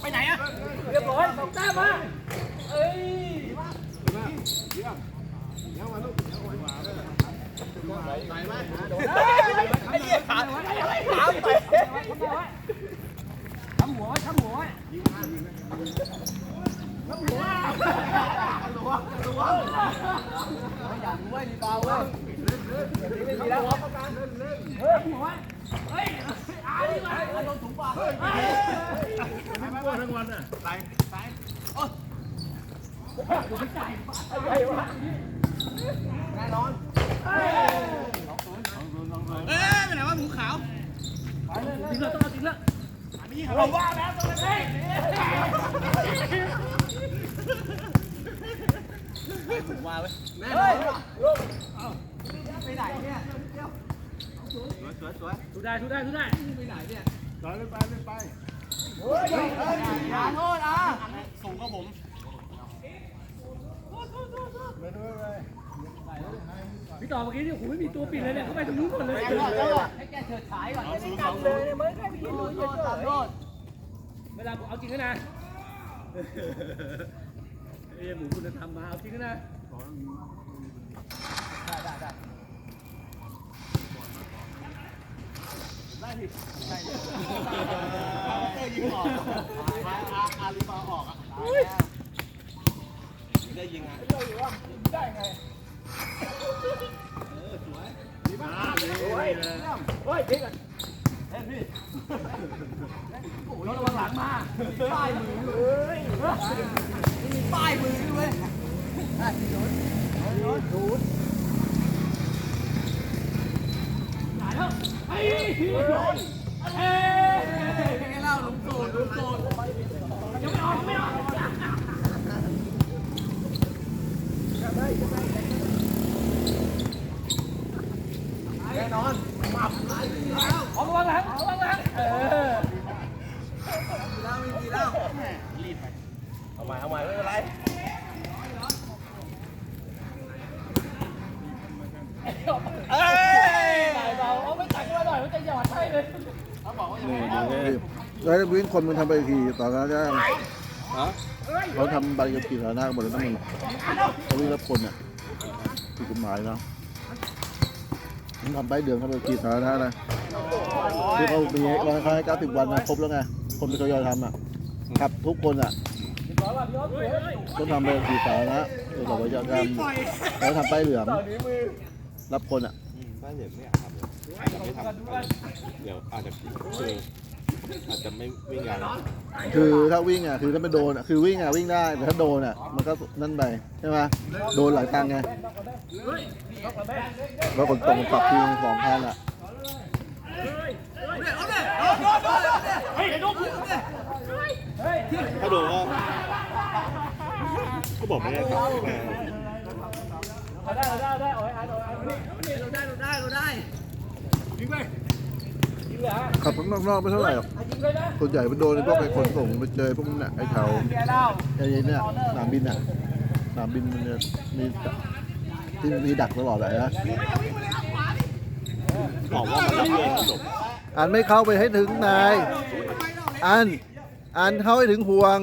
ไปไหนอะเรียบร้อยสองแต้มมาเอ้ยไอ้เหี้ยขาไอ้อะไรขาไปทำหัวทำหัวอยากรู้ว่าดีเบาเว้ยไม่ดีแล้ว เฮ้ยหัวเฮ้ยอาดีมาโดนถุงปากเฮ้ยเรา ว่าแล้วตัวเองว่าเว้ยแม่ลูกไปไหนเนี่ยทุได้ทุได้ทุได้ไปไหนเนี่ยไปไปไปไปอย่าโทษอะไปด้วยเลยพี่ต่อเมื่อกี้นี่โอ้โหไม่มีตัวปิดเลยเนี่ยเขาไปตรงนู้นหมดเลยให้แกเฉิดฉายก่อนไม่ได้กันเลยไม่ได้ไปกินดูเฉยๆโทษเวลาผมเอาจริงแล้วนะเอ้ยหมูคุณธรรมมาเอาจริงแล้วนะได้ได้ได้ เตอร์ยิงออกอาอาอาลีบาออกอะได้ยิงอะได้ไงอ่าดีมากเลยเฮ้ยพี่ก่อนเฮ้ยพี่โอ้โหระวังหลังมาป้ายมือเลยป้ายมือด้วยได้โดนโดน เอ้ยเล่าลุงโซนลุงโซนยังไม่ออกไม่ออกแน่นอนหมับออกระวังหลังระวังหลังเออแล้วไม่มีแล้วเอาใหม่เอาใหม่ไม่เป็นไรเอ้ยเบาเอาไม่ตักมาห นี่ดูแล้ววิ่งคนมันทำไปทีตอนนั้นก็เขาทำใบกับขี่สาธารณะหมดแล้วนะมึงเขาวิ่งรับคนเนี่ยผิดกฎหมายนะมึงทำใบเดือนทำไปขี่สาธาระนะที่เขามีรอยคล้ายเก้าสิบวันนะครบแล้วไงคนเป็นทยอยทำอะขับทุกคนอะต้องทำใบขับขี่สาธาระเกี่ยวกับวิชาการแล้วทำใบเหลืองรับคนอะ เหลืองไม่อยากทำเลยไม่ทำเดี๋ยวอาจจะคืออาจจะไม่วิ่งงานคือถ้าวิ่งอะคือถ้าไม่โดนอะคือวิ่งอะวิ่งได้แต่ถ้าโดนอะมันก็นั่นไปใช่ไหมโดนหลายตังค์ไงแล้วคนตรงปรับทีสองพันอะเฮ้ยลูกถ้าโดนก็ก็บอกไม่ได้ครับ ได้ได้ได้เอาไว้อ่านเอาไว้อ่านนี่เราได้เราได้เราได้ยิงไปยิงเลยฮะขับข้างนอกๆไม่เท่าไหร่หรอกยิงเลยนะส่วนใหญ่ไปโดนไอ้พวกไอ้ขนส่งไปเจอพวกนั้นน่ะไอ้แถวแกเล่าไอ้เนี่ยสนามบินอะสนามบินมันมีที่มีดักตลอดเลยนะบอกว่ามันรับเงินจบอันไม่เข้าไปให้ถึงนายอันอันเข้าให้ถึงห่วง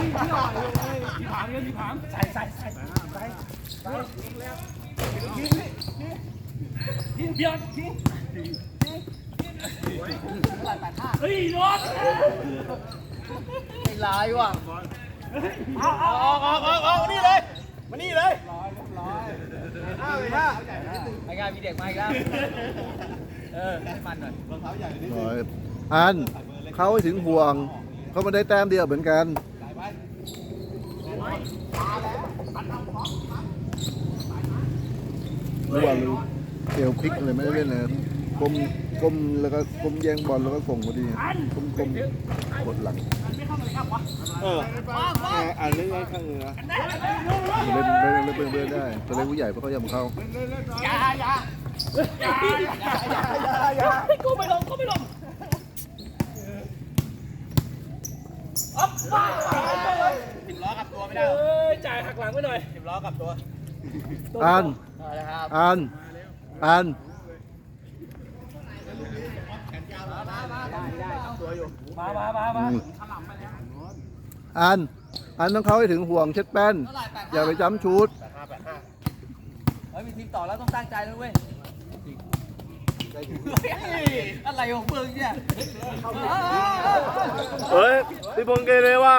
ผีผางเนี่ยผีผางใส่ใส่ใส่ใส่ยิงเพียงยิงหลายแปดห้าเฮ้ยรถไอ้ลายว่ะเอาเอาออกออกออกออกนี่เลยมานี่เลยห้าเลยห้าไอ้งานมีเด็กมาอีกแล้วเออให้มันหน่อยรองเท้าใหญ่นี่ร้อยอันเขาถึงห่วงเขาไม่ได้แต้มเดียวเหมือนกัน เมื่อวานรู้เอวพลิกเลยไม่ได้เล่นเลยก้มก้มแล้วก็ก้มแย่งบอลแล้วก็ส่งพอดีก้มก้มกดหลังเอออ่านเรื่องข้างเนื้อเล่นเล่นเล่นเล่นเล่นได้แต่เล่นผู้ใหญ่เพราะเขายังเข้าอย่าอย่ากูไม่ลงกูไม่ลง อ๊อฟป้า สิบล้อกับตัวไม่ได้ เอ้ยจ่ายหักหลังไปหน่อยสิบล้อกับตัวอ่านเอาละครับอ่านอ่านได้ได้ตัวอยู่มามามาอืมามอ่านอ่านต้องเข้าให้ถึงห่วงเช็ดแป้นเท่าไหร่แปดอย่าไปจ้ำชุดแปดห้าแปดห้าเฮ้ยมีทีมต่อแล้วต้องตั้งใจแล้วเว้ยอะไรของมึงเนี่ยเฮ้ยพี่พงเกเรว่ะ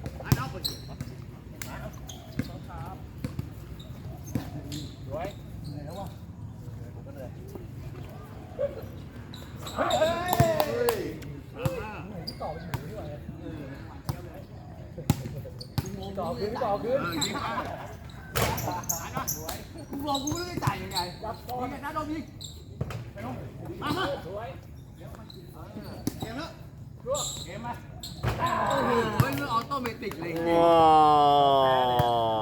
ต่อคืนต่อคืนกูรอกูไม่ได้จ่ายยังไงยิงไงนนะโดนยิงสวยเกมแล้วเกมมาโอ้โหมันออโตเมติกเลยว้า